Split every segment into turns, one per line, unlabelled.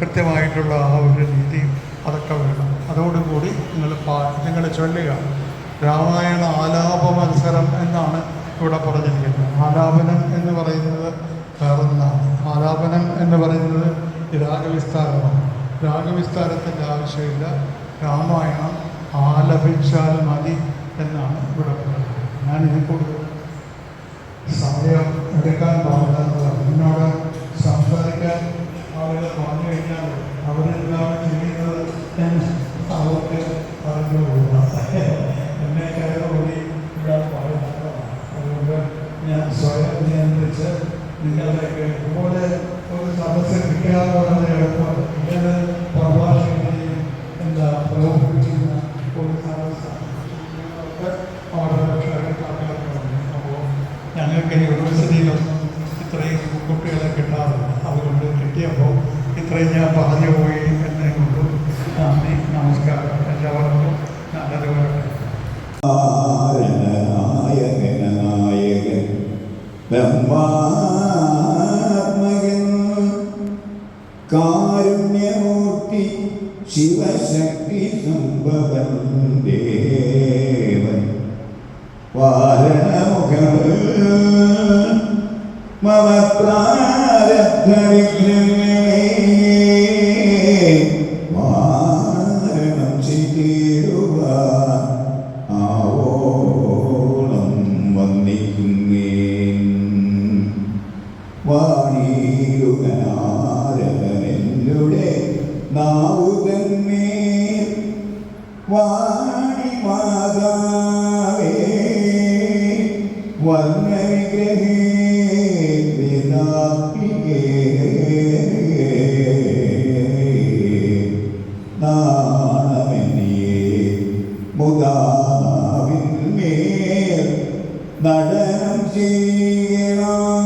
കൃത്യമായിട്ടുള്ള ആ ഒരു രീതി അതൊക്കെ വേണം. അതോടുകൂടി നിങ്ങൾ പാ നിങ്ങൾ ചൊല്ലുക. രാമായണ ആലാപ മത്സരം എന്നാണ് ഇവിടെ പറഞ്ഞിരിക്കുന്നത്. ആലാപനം എന്ന് പറയുന്നത് വേറൊന്നാണ്. ആലാപനം എന്ന് പറയുന്നത് രാഗവിസ്താരമാണ്. രാഗവിസ്താരത്തിന്റെ ആവശ്യമില്ല. രാമായണം ആലപിച്ചാൽ മതി എന്നാണ് ഇവിടെ പറയുന്നത് ഞാനിതിൽ കൂടുതൽ സമയം എടുക്കാൻ പാടില്ലാത്തതാണ് എന്നോട് ആളുകൾ പറഞ്ഞു കഴിഞ്ഞാൽ അവരെല്ലാം ചെയ്യുന്നത് അവർക്ക് പറഞ്ഞു എന്നെ കയറുകൂടി ഇയാൾ പറയുന്നതാണ് അതുകൊണ്ട് ഞാൻ സ്വയം നിയന്ത്രിച്ച് നിങ്ങളുടെയൊക്കെ ഇതുപോലെ ഒരു സദസ്സ് കിട്ടാതെ വളരെ എളുപ്പമാണ്. കിട്ടിയപ്പോൾ ഇത്രയും ഞാൻ പറഞ്ഞു പോയി എന്നെ കൊണ്ട് നന്ദി നമസ്കാരം. എല്ലാവർക്കും നല്ലത് വരട്ടെ
നായകന നായകൻ ബ്രഹ്മാത്മകൻ കാരുണ്യമൂർത്തി ശിവശക്തി സംഭവൻ ദേവൻ മമ പ്രാരബ്ധ വാണിയുഗനാരകനെന്നുടെ നാവുതന്മേൽ വാണി മാതാവേ വർണവിഗ്രഹേ വേദാത്മികേ നാണമെന്നിയേ മുദാവിന്മേൽ നടനം ചെയ്യണാകാനേ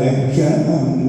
ലക്ഷണം